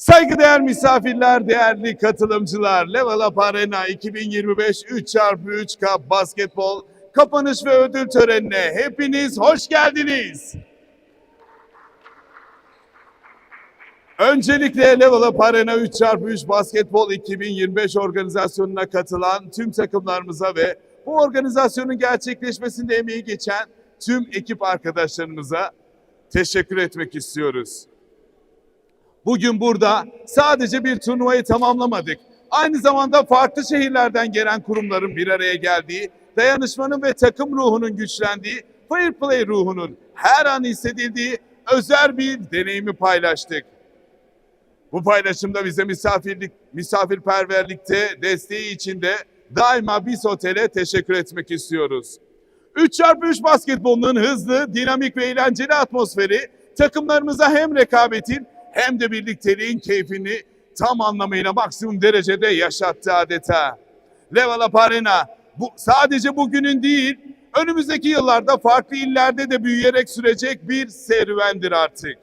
Saygıdeğer misafirler, değerli katılımcılar, Level Up Arena 2025 3x3 Cup Basketbol kapanış ve ödül törenine hepiniz hoş geldiniz. Öncelikle Level Up Arena 3x3 Basketbol 2025 organizasyonuna katılan tüm takımlarımıza ve bu organizasyonun gerçekleşmesinde emeği geçen tüm ekip arkadaşlarımıza teşekkür etmek istiyoruz. Bugün burada sadece bir turnuvayı tamamlamadık. Aynı zamanda farklı şehirlerden gelen kurumların bir araya geldiği, dayanışmanın ve takım ruhunun güçlendiği, fair play ruhunun her an hissedildiği özel bir deneyimi paylaştık. Bu paylaşımda bize misafirlik, misafirperverlikte desteği için de daima biz otele teşekkür etmek istiyoruz. 3x3 basketbolunun hızlı, dinamik ve eğlenceli atmosferi takımlarımıza hem rekabetin hem de birlikteliğin keyfini tam anlamıyla maksimum derecede yaşattı adeta. Level Up Arena bu, sadece bugünün değil, önümüzdeki yıllarda farklı illerde de büyüyerek sürecek bir serüvendir artık.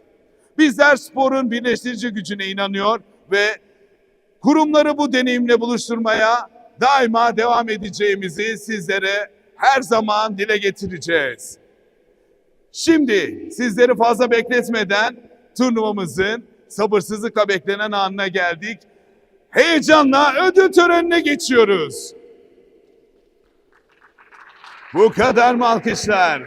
Bizler sporun birleştirici gücüne inanıyor ve kurumları bu deneyimle buluşturmaya daima devam edeceğimizi sizlere her zaman dile getireceğiz. Şimdi sizleri fazla bekletmeden turnuvamızın sabırsızlıkla beklenen anına geldik. Heyecanla ödül törenine geçiyoruz. Bu kadar mı alkışlar?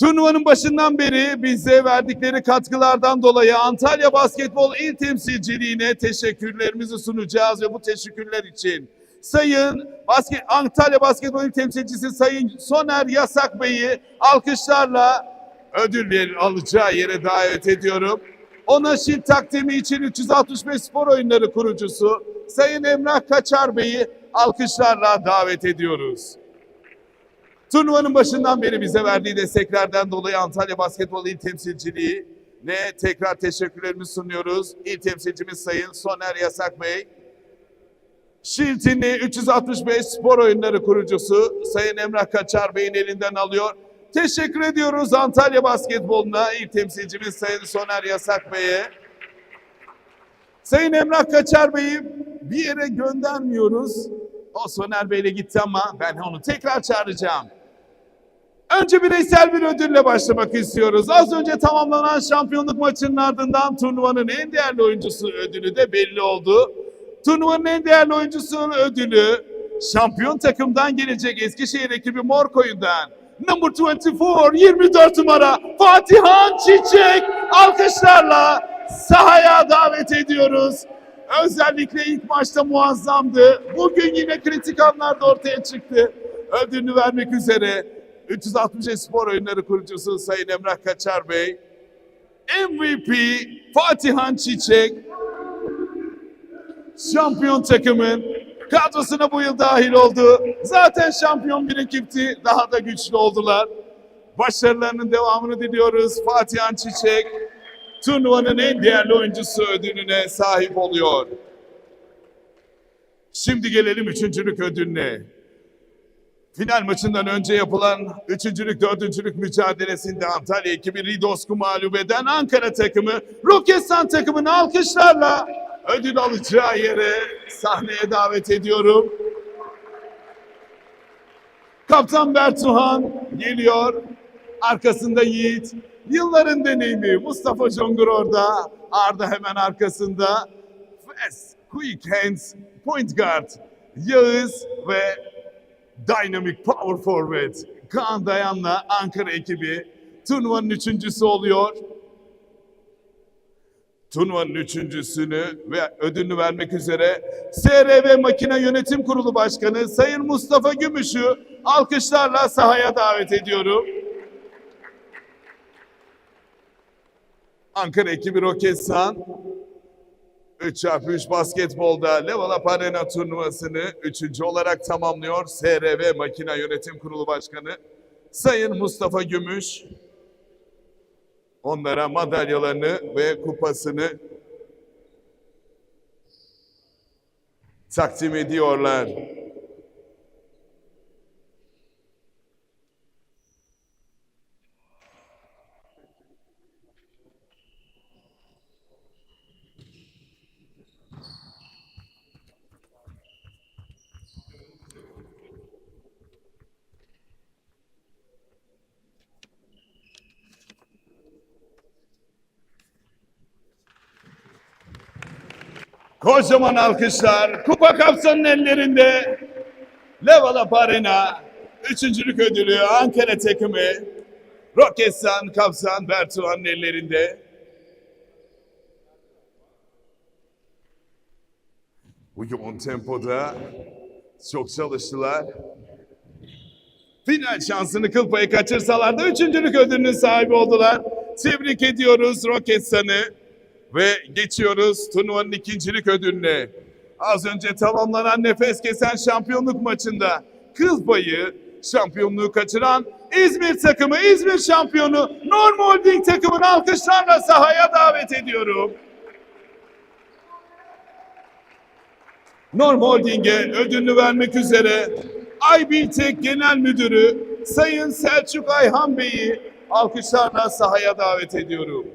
Turnuvanın başından beri bize verdikleri katkılardan dolayı Antalya Basketbol İl Temsilciliğine teşekkürlerimizi sunacağız ve bu teşekkürler için Sayın Basket, Antalya Basketbol İl Temsilcisi Sayın Soner Yasak Bey'i alkışlarla ödül alacağı yere davet ediyorum. Ona şil takdimi için 365 Spor Oyunları kurucusu Sayın Emrah Kaçar Bey'i alkışlarla davet ediyoruz. Turnuvanın başından beri bize verdiği desteklerden dolayı Antalya Basketbol İl Temsilciliği ne tekrar teşekkürlerimizi sunuyoruz. İl temsilcimiz Sayın Soner Yasak Bey. Şiltini 365 Spor Oyunları kurucusu Sayın Emrah Kaçar Bey'in elinden alıyor. Teşekkür ediyoruz Antalya Basketbolu'na, il temsilcimiz Sayın Soner Yasak Bey'e. Sayın Emrah Kaçar Bey'i bir yere göndermiyoruz. O Soner Bey'le gitti ama ben onu tekrar çağıracağım. Önce bireysel bir ödülle başlamak istiyoruz. Az önce tamamlanan şampiyonluk maçının ardından turnuvanın en değerli oyuncusu ödülü de belli oldu. Turnuvanın en değerli oyuncusu ödülü şampiyon takımdan gelecek Eskişehir ekibi Morkoyun'dan number 24 24 numara Fatihan Çiçek alkışlarla sahaya davet ediyoruz. Özellikle ilk maçta muazzamdı. Bugün yine kritik anlarda ortaya çıktı. Ödülünü vermek üzere 360 Spor Oyunları kurucusu Sayın Emrah Kaçar Bey, MVP Fatihan Çiçek, şampiyon takımın kadrosuna bu yıl dahil oldu. Zaten şampiyon bir ekipti. Daha da güçlü oldular. Başarılarının devamını diliyoruz. Fatihan Çiçek turnuvanın en değerli oyuncusu ödülüne sahip oluyor. Şimdi gelelim üçüncülük ödülüne. Final maçından önce yapılan üçüncülük, dördüncülük mücadelesinde Antalya ekibi Ridosku mağlup eden Ankara takımı Roketsan takımını alkışlarla ödül alacağı yere sahneye davet ediyorum. Kaptan Bertuhan geliyor. Arkasında Yiğit. Yılların deneyimi Mustafa Congur orada. Arda hemen arkasında. Fast, quick hands, point guard. Yağız ve Dynamic Power Forward. Kaan Dayan'la Ankara ekibi turnuvanın üçüncüsü oluyor. Turnuvanın üçüncüsünü ve ödülünü vermek üzere SRV Makine Yönetim Kurulu Başkanı Sayın Mustafa Gümüş'ü alkışlarla sahaya davet ediyorum. Ankara ekibi Roketsan 3x3 basketbolda Level Up Arena turnuvasını üçüncü olarak tamamlıyor. SRV Makine Yönetim Kurulu Başkanı Sayın Mustafa Gümüş onlara madalyalarını ve kupasını takdim ediyorlar. Kocaman alkışlar. Kupa kapsanın ellerinde. Level Up Arena. Üçüncülük ödülü Ankara takımı. Roketsan Kapsan Bertuğan'ın ellerinde. Bu yoğun tempoda çok çalıştılar. Final şansını kıl payı kaçırsalar da üçüncülük ödülünün sahibi oldular. Tebrik ediyoruz Roketsan'ı ve geçiyoruz turnuvanın ikincilik ödülüne. Az önce tamamlanan nefes kesen şampiyonluk maçında kıl payı şampiyonluğu kaçıran İzmir takımı, İzmir şampiyonu Norm Holding takımını alkışlarla sahaya davet ediyorum. Norm Holding'e ödülünü vermek üzere Aybiltek Genel Müdürü Sayın Selçuk Ayhan Bey'i alkışlarla sahaya davet ediyorum.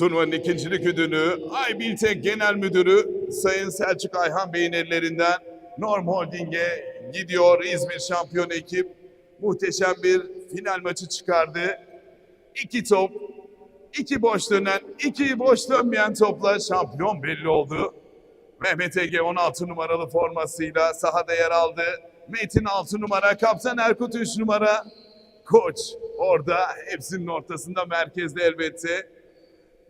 Turnuvanın ikincilik ödülü Aybiltek Genel Müdürü Sayın Selçuk Ayhan Bey'in ellerinden Norm Holding'e gidiyor İzmir şampiyon ekip. Muhteşem bir final maçı çıkardı. İki top, iki boş dönen, iki boş dönmeyen topla şampiyon belli oldu. Mehmet Ege 16 numaralı formasıyla sahada yer aldı. Metin 6 numara, Kaptan Erkut 3 numara. Koç orada hepsinin ortasında merkezde elbette.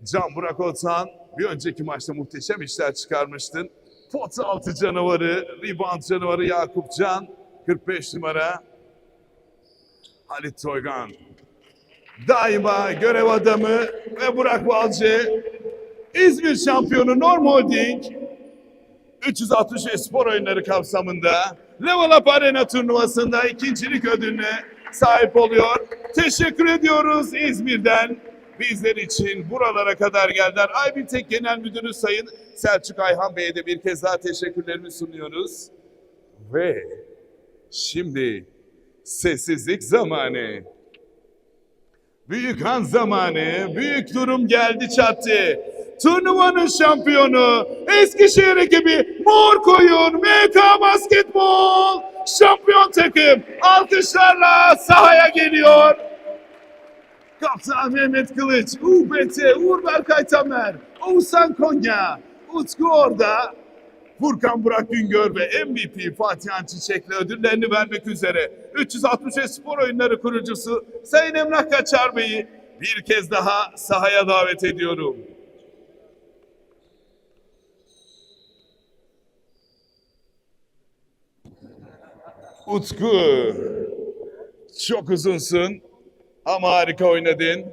Can Burak Otan bir önceki maçta muhteşem işler çıkarmıştın. Pot altı canavarı, rebound canavarı Yakup Can 45 numara. Halit Toygan daima görev adamı ve Burak Balcı İzmir şampiyonu Norm Holding 360 spor oyunları kapsamında Level Up Arena turnuvasında ikincilik ödülüne sahip oluyor. Teşekkür ediyoruz İzmir'den. Bizler için buralara kadar geldiler. Aybitek Genel Müdürü Sayın Selçuk Ayhan Bey'e de bir kez daha teşekkürlerimi sunuyoruz. Ve şimdi sessizlik zamanı. Büyük an zamanı, büyük durum geldi çattı. Turnuvanın şampiyonu Eskişehir ekibi Mor Koyun MK Basketbol şampiyon takım alkışlarla sahaya geliyor. Kaptan Mehmet Kılıç, UBT, Uğur Berkay Tamer, Oğuzhan Konya, Utku orada, Furkan Burak Güngör ve MVP Fatih Çiçek'le ödüllerini vermek üzere 360 Spor Oyunları kurucusu Sayın Emrah Kaçar Bey'i bir kez daha sahaya davet ediyorum. Utku, çok uzunsun ama harika oynadın.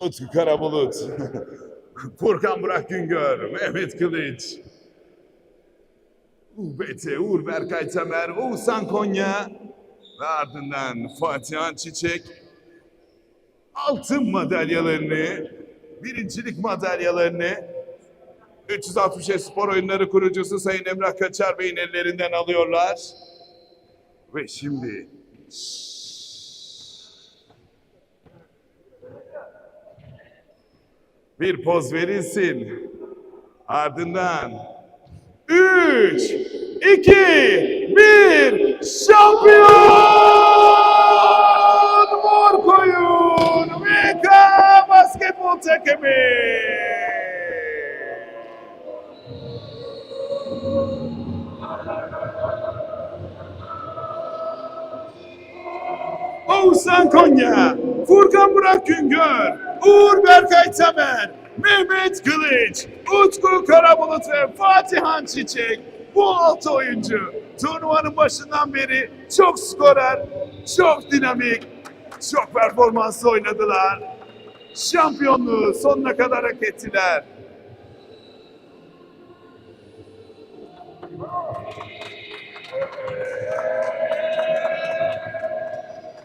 Utku Karabulut. Furkan Burak Güngör, Mehmet Kılıç. UBT, Uğur Berkay Tamer, Oğuzhan Konya ve ardından Fatihan Çiçek altın madalyalarını, birincilik madalyalarını 360 Spor Oyunları kurucusu Sayın Emrah Kaçar Bey'in ellerinden alıyorlar. Ve şimdi bir poz verilsin. Ardından 3, 2, 1 şampiyon Mor Koyun MK Basketbol takımı. Oğuzhan Konya, Furkan Burak Güngör, Uğur Berkay Tamer, Mehmet Kılıç, Utku Karabulut ve Fatihan Çiçek bu altı oyuncu turnuvanın başından beri çok skorer, çok dinamik, çok performanslı oynadılar. Şampiyonluğu sonuna kadar hak ettiler.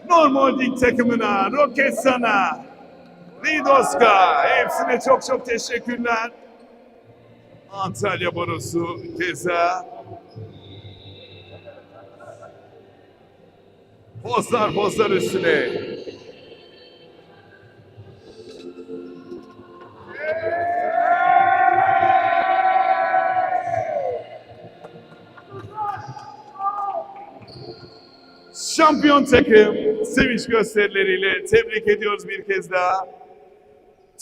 Norm Holding takımına, Roketsan'a, Lidoska hepsine çok çok teşekkürler. Antalya Barosu keza. Pozlar pozlar üstüne. Şampiyon takım sevinç gösterileriyle tebrik ediyoruz bir kez daha.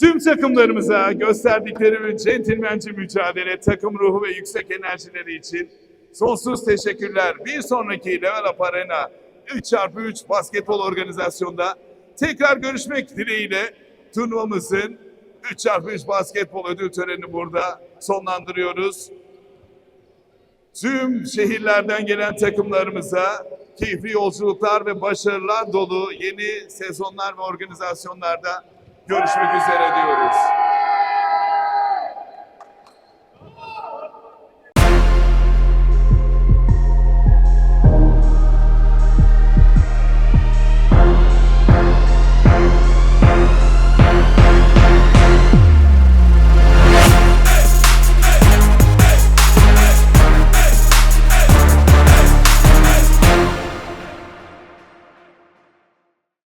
Tüm takımlarımıza gösterdikleri bu centilmence mücadele, takım ruhu ve yüksek enerjileri için sonsuz teşekkürler. Bir sonraki Level Up Arena 3x3 basketbol organizasyonda tekrar görüşmek dileğiyle turnuvamızın 3x3 basketbol ödül törenini burada sonlandırıyoruz. Tüm şehirlerden gelen takımlarımıza keyifli yolculuklar ve başarılar dolu yeni sezonlar ve organizasyonlarda görüşmek üzere diyoruz.